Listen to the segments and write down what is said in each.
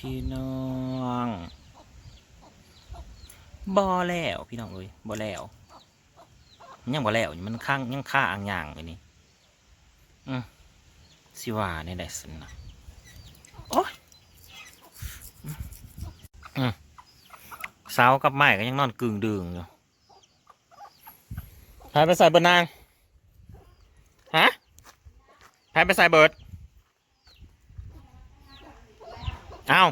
พี่น้องบ่แล้วพี่น้องเอ้ยบ่แล้วยังบ่แล้วอยู่มันข้างยังค่าอ่างย่างไปนี่อืมสิว่าในได้สินะโอ้ยอืมสาวกับไม้ก็ยังนอนกึ่งดึงอยู่หายไปใส่เบิดนางฮะหายไปใส่เบิด เอา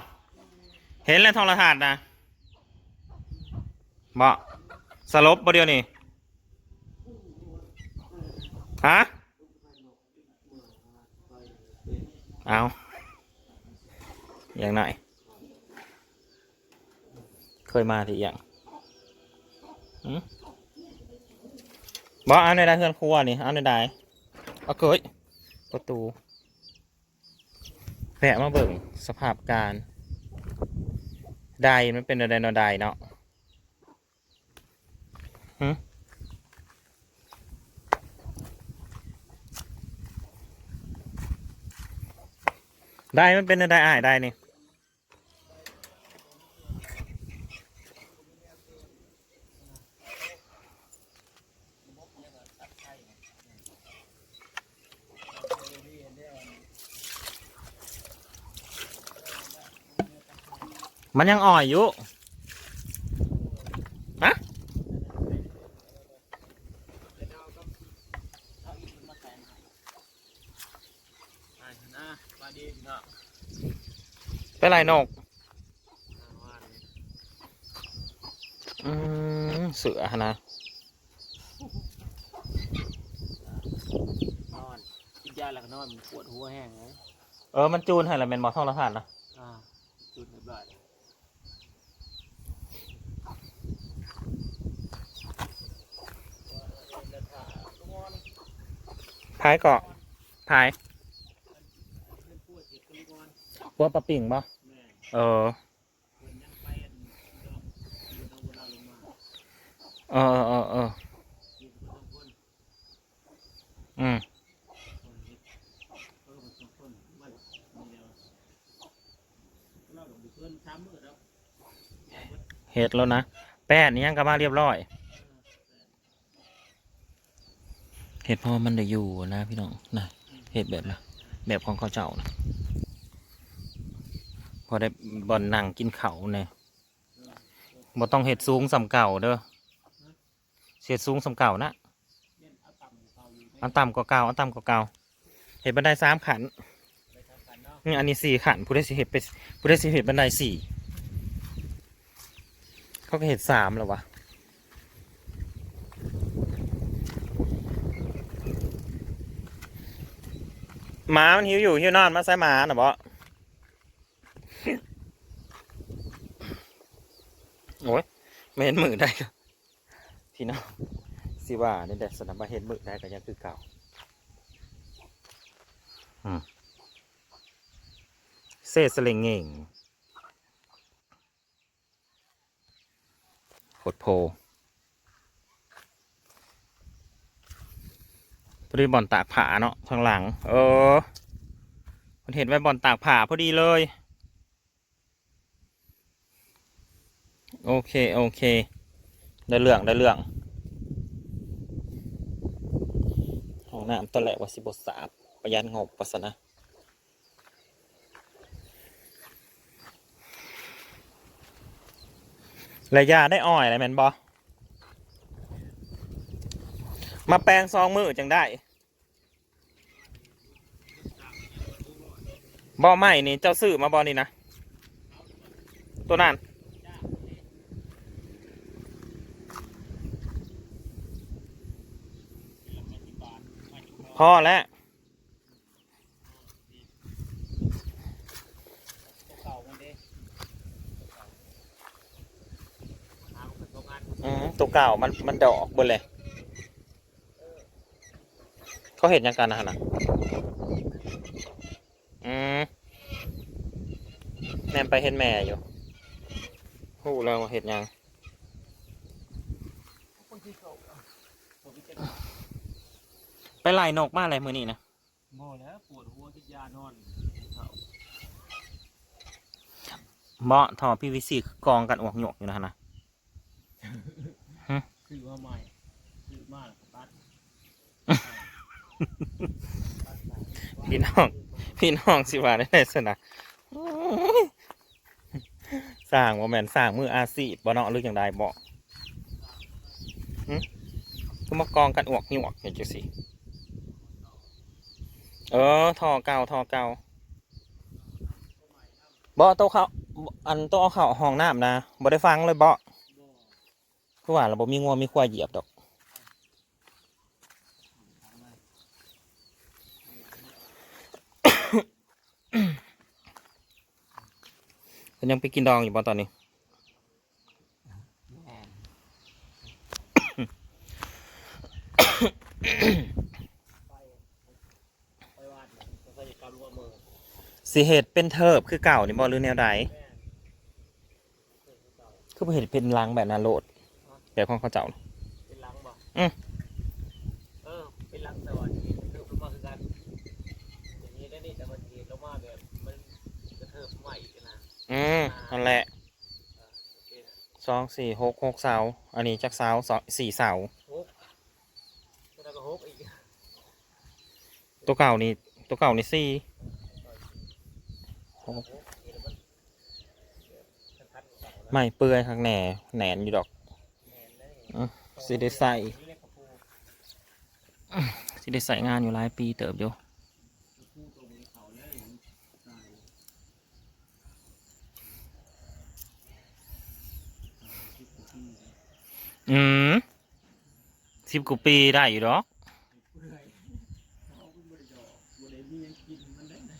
เห็นแล้วทองระถาดนะบ่สลบบ่เดียวนี่ฮะเอาอย่างหน่อยเคยมาที่อย่างบ่เอาในใดเพื่อนครัวนี่ เอาในใดเอาเกยประตู วะมาเบิ่งสภาพการไดมันเป็นอะไรนอไดเนาะได้มันเป็นอะไรอ่ายไดนี่ มันยังอ่อยอยู่ฮะเป็นไรนกอืมเสือนะนอนกินยาแล้วก็นอนมันปวดหัวแห้งเลยเออ มันจูนให้ละเป็นหมอท่องละทานนะอ่าจุดเรียบร้อย ท้ายเกาะท้ายปัวปลาปิ่งปะเออเออเออเอออืมเห็ดแล้วนะ แป้นนี่ยังกลับมาเรียบร้อย เห็ดพ่อมันได้อยู่นะพี่น้องนะเห็ดแบบนะแบบของเขาเจ้านะพอได้บอลนั่งกินเขาเนี่ยบ่ต้องเห็ดสูงสำเก่าเด้อเห็ดสูงสำเก่านะอันต่ำกว่าเก่าอันต่ำกว่าเก่าเห็ดบันไดสามขันนี่อันนี้สี่ขันผู้ได้สิเห็ดไปผู้ได้สิเห็ดบันไดสี่เขาก็เห็นสามแล้ววะ หมามันหิวอยู่หิวนอนมาใส่หมาหน่ะบ่โอ้ยไม่เห็นมือได้ก็พี่น้องสิว่านี่แต่สนามเห็นมือได้ก็ยังคือเก่าอืมเซ่สลิงเง่งโคดโพ พอดีบ่อลตากผาเนาะทางหลัง เออมันเห็นไว้บอลตากผาพอดีเลย โอเค โอเค ได้เรื่อง ได้เรื่องห้องน้ำตอนแรกว่าสิบสาบประหยัดงบปัสนะระยะได้อ่อยอะไรแมนบอ มาแปลงซองมือจังได้บ่อใหม่นี่เจ้าซื้อมาบ่อนี่นะ ตัวนั้นพอแล้วอืมตัวเก่ามันมันดอกบนเลย เขาเห็นยังกันนะฮะนะอืมแม่นไปเห็นแม่อยู่หูแล้วว่าเห็นยังคนที่เขาผมจะไปไล่นกมาอะไรมือนี่นะโม่แล้วปวดหัวกินยานอนเขาเมาะทอพีวีซีกองกันอวกหยกอยู่นะฮะนะซื้อมาใหม่ซื้อมาแล้วก็ตัด พี่น้อง พี่น้องสิว่าได้ไดสนะสร้างว่าแมนสร้างมืออาซีบ่เนาะหรืออย่างใดบ่หึก็มากองกันอวกหยวกอย่างจังสิเออทอเก่าทอเก่าบ่โตะเขาอันโตะเอาเข้าห้องน้ำนะบ่ได้ฟังเลยบ่บ่คือว่าเราบ่มีงัวมีควายเหยียบดอก เพิ่นยังไปกินดองอยู่บ่ตอนนี้แม่นไปไปวาดเนี่ยแล้วก็จะกำว่ามือสิเห็ดเป็นเทิบคือเก่านี่บ่หรือแนวใดแม่นเออเก่าคือบ่เห็ดเป็นลังแบบนั้นโลดแบบของเขาเจ้าน่ะเป็นหลังบ่อืมเออเป็นหลังแต่ว่าที่มันเทิบลงมาคือกันอย่างนี้ได้นี่แต่มันทีลงมาแบบมันกระเทิบมาอีกนะ อืมนั่นแหละเออโอเคนะสองสี่หกหกเสา อันนี้จักเสาสองสี่เสาฮกแล้วก็ฮกอีกตัวเก่านี่ตัวเก่านี่สี่หกฮกนี่แล้วมันคันๆเก่าแล้วไม่เปื่อยข้างแหน่แหนนอยู่ดอกแม่นเลยอืมสิได้ใส่นี่เรียกกระปูสิได้ใส่งานอยู่หลายปีเติบอยู่ กระปูตรงนี้เขาเลยใส่สิบกว่าปีเลย อืมสิบกว่าปีได้อยู่ดอกเปื่อยเอาเป็นบริดอกบริมียังกินมันได้นะ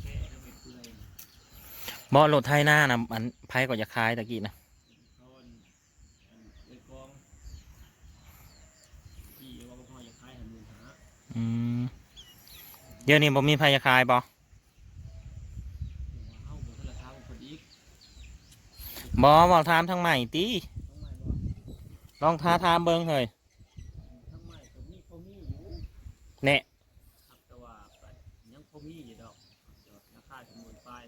แค่ทำไมเปื่อรถไทยหน้านะอันไผก็จะคลายตะกี้นะเขาอันอันไอ้กองที่ว่าพ่ออยากขายหันมือหาอืมเดี๋ยวนี้บ่มีไผจะคายบ่ เดี๋ยวว่าเฮาบ่ทันราคาบ่พอดี บ่บ่ถามทางใหม่ติทั้งใหม่บ่ลองท้าทามเบิ่งเฮ้ยทั้งใหม่ก็มีพอมีอยู่แน่ครับแต่ว่าก็ยังพอมีอยู่ดอกแต่ว่าราคาถึงหมื่นปลาย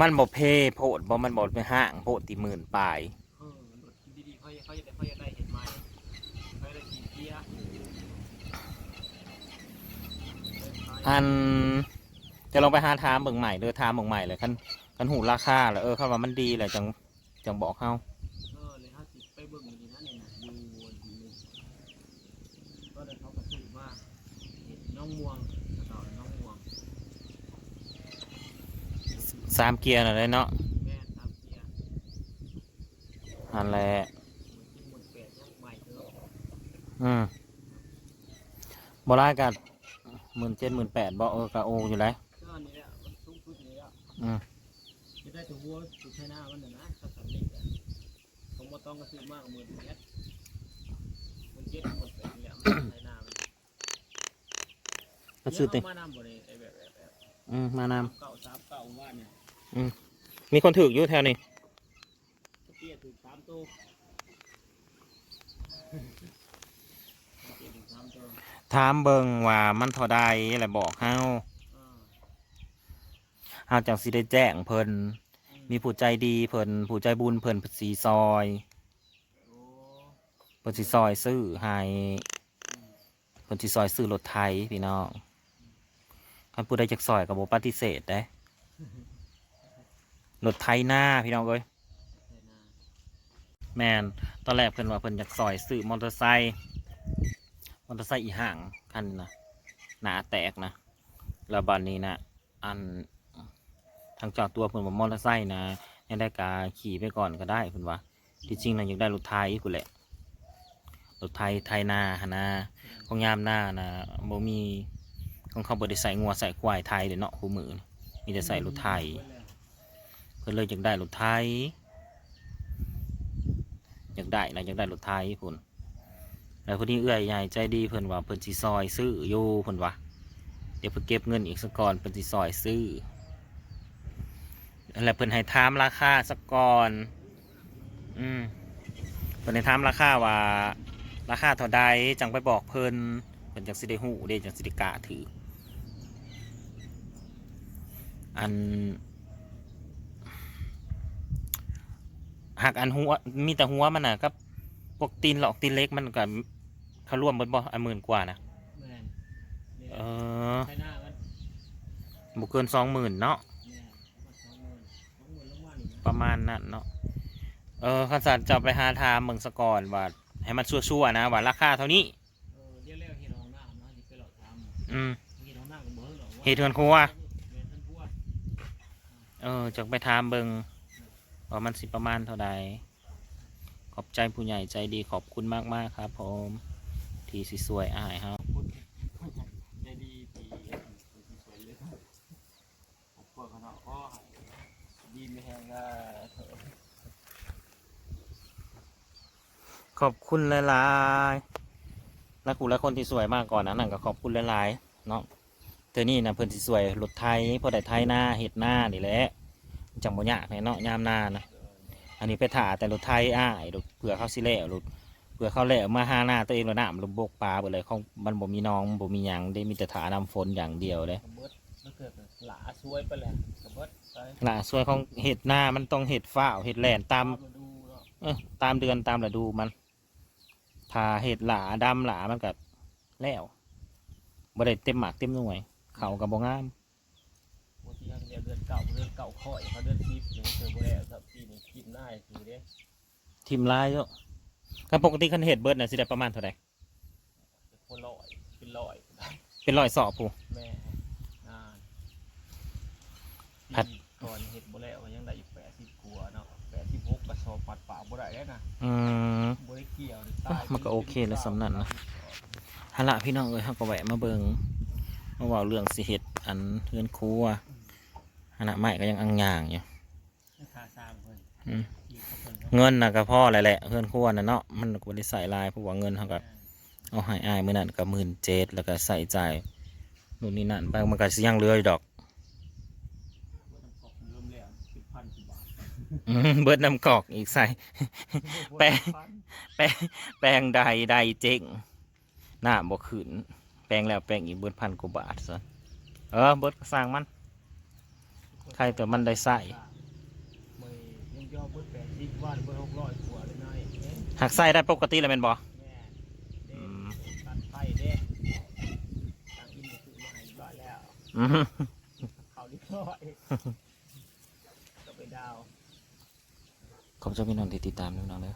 มันบ่เพโพดบ่มันบ่ไปห้างโพดติหมื่นปลายเออรถดีๆเขาเขาจะเขาจะได้เห็นไหมเขาจะได้ขี่เกียร์อัน จะลองไปหาทามเบิ่งใหม่เด้อทามเบิ่งใหม่เลยคันคันหูราคาแล้วเออคันว่ามันดีแหละจังจังบอกเฮาเออเลยห้าสิบไปเบิ่งอยู่ดีนะเนี่ยนะดูดีเลยก็ได้เขากระสุนว่าน้องม่วงต่อน้องม่วงสามเกียร์น่ะเลยเนาะแม่ตามเกียร์อันแหละหมดแปดยังใหม่เถอะอืมบ่ได้กัหมื่นเจ็ดหมื่นแปดบ่เออกะโออยู่แล้ว อะอืมจะได้ตัววัวสุดท้ายหน้ามันน่ะนะถ้าสำเร็จอะผมบ่ต้องกระซื้อมากหมื่นเจ็ดหมื่นเจ็ดหมดแปดเนี่ยมันท้ายหน้ามันก็ซื้อติเดี๋ยวเามานำบ่ได้ไอ้แบบแบบแบบอืมมานเก่าสามเก่าว่าเนี่ยำมีคนถืออยู่แถวนี้เตี้ยถึงสามตัวเตี้ยถึงสามตัวถามเบิ่งว่ามันเท่าใดอะไรบอกเฮาอ่า เฮาจังสิได้แจ้งเพิ่นมีผู้ใจดีเพิ่นผู้ใจบุญเพิ่นสีซอยเพิ่นสิซอยซื้อให้เพิ่นสิซอยซื้อรถไถพี่น้องคันผู้ใดจักซอยก็บ่ปฏิเสธเด้รถไถหน้าพี่น้องเอ้ยแมนตอนแรกเพิ่นว่าเพิ่นอยากซอยซื้อมอเตอร์ไซค์มอเตอร์ไซค์อีห่างคันนะหนาแตกนะแล้วบัดนี้นะอัน ทางเจอดตัวเพิ่นว่ามอเตอร์ไซค์นะยังได้กาขี่ไปก่อนก็ได้เพิ่นว่าที่จริงนะอยากได้รถไทยกูนแหละรถไทยไทยนาหนนะของยามหน้านะบ่มีของเขาบ่ได้ใส่งัวใส่ควายไทยเด้เนาะคู่มือมีแต่ใส่รถไทย เพิ่นเลยอยากได้รถไทยอยากได้นะอยากได้รถไทยพุ่นแล้วพอดีเอื้อยใหญ่ใจดีเพิ่นว่าเพิ่นสิซอยซื้ออยู่เพิ่นว่าเดี๋ยวเพิ่นเก็บเงินอีกสักก่อนเพิ่นสิซอยซื้อ แล้วเพิ่นให้ถามราคาสักก่อน อืมเพิ่นให้ถามราคาว่า ราคาเท่าใดจังไปบอกเพิ่นเพิ่นจังสิได้ฮู้เด้จังสิได้กล้าถือ อันหักอันหัวมีแต่หัวมันน่ะกับพวกตีนหลอกตีนเล็กมันก็เขาร่วมเบิดบ่อันหมื่นกว่านะแม่นนี่เออใช้หน้ามันบุเกินสองหมื่นเนาะ ประมาณนั้นเนาะเออข้าสัตว์จะไปหาทามเมืองสกอนว่าให้มันชั่วๆนะว่าราคาเท่านี้เออเดี๋ยวแล้วเฮ็ดห้องน้ำเนาะนี่ไปหลอกทำอืมเฮ็ดห้องน้ำก็บ่หรอกว่าเฮ็ดเทือนครัวแม่นเทือนครัวเออจะไปถามเบิงว่ามันสิประมาณเท่าใดขอบใจผู้ใหญ่ใจดีขอบคุณมากมากๆครับผม ที่สิสวยอายครับ พูดใจดีดีสวยเลยผมพวกเขาเนาะก็ดีไม่แห้งก็เถอะ ขอบคุณหลายๆและกูและคนที่สวยมากก่อนนะนั่นก็ขอบคุณหลายๆเนาะเธอนี่นะเพิ่นสิสวยรถไทยพอได้ไทยหน้าเห็ดหน้านี่แหละจังบ่ยากเลยเนาะยามหน้านะอันนี้ไปถ่าแต่รถไทยอ้ายรถเผื่อเขาสิแล้วรถเผื่อเขาแล้วมาหาหน้าตัวเองแล้วน้ำลมบกปลาไปเลยของมันบ่มีน้องบ่มีหยังได้มีแต่ถานำฝนอย่างเดียวเลยกระเบิดมันเกิดหลาช่วยไปแหละกระเบิดไปล่ะส่วนของเห็ดหน้ามันต้องเห็ดฝ้าวเห็ดแหลนตามมาดูเนาะเออตามเดือนตามฤดูมัน ถ้าเห็ดหลาดำหลามันก็แล้วบ่ได้เต็มหมากเต็มหน่วย เขากับบ่งามบางทีเขาเรียกเดือนเก่าเดือนเก่าค่อยเขาเดือนทิพย์ยังเจอบ่แล้วครับปีนี้กินได้คือเด้ทิมลายเยอะก็ปกติคันเห็ดเบิดน่ะสิได้ประมาณเท่าไหร่เป็นคนลอยเป็นลอยเป็นร้อยสอบผู้แม่นานพัดปีก่อนเห็ดบ่แล้วยังได้ กกระสอบปัดป่าบ่ได้แล้วนะอืม บ่ได้เกี่ยวตายมันก็โอเคแล้วสำนั้นนะ ฮะละพี่น้องเอ้ยเฮาก็แวะมาเบิงมาเว้าเรื่องสิเฮ็ดอันเฮือนครัวอันน่ะไม้ก็ยังอังย่างอยู่ ค่าสร้างเพิ่นอืมที่เขาเพิ่นเขาเงินน่ะก็พอแหละแหละเฮือนครัวน่ะเนาะมันก็บ่ได้ใส่หลายเพราะว่าเงินเฮาก็ เอาใหายอายมื่อนั้นก็หมื่นเจ็ดแล้วก็ใส่ใจายนู่นนี่นั่นไปมันก็สิยังเหลืออยู่ดอก บ่ต้องขอบรวมแล้วสิบพันสิบบาท อืมเบิดน้ำกอกอีกใส่ แปะแป้งแป้งใดใดเจ๊งหน้าบ่ขึ้นแป้งแล้วแป้งอีกเบิดพันกว่าบาทซะเออเบิดก็สร้างมัน ใครแต่มันได้ใส่ ไม่ยังยอมเบิดแปดสิบวันเบิดหกร้อยกว่าเลยนายเอ๊ะหักใส่ได้ปกติแล้วแม่นบ่แม่เด้อืมตัดไฟเด้ตั้งอินก็คือมาให้ร้อยแล้ว อืมเขาเรียบร้อยก็ไปดาว ขอบคุณพี่น้องที่ติดตามน้องๆเด้อ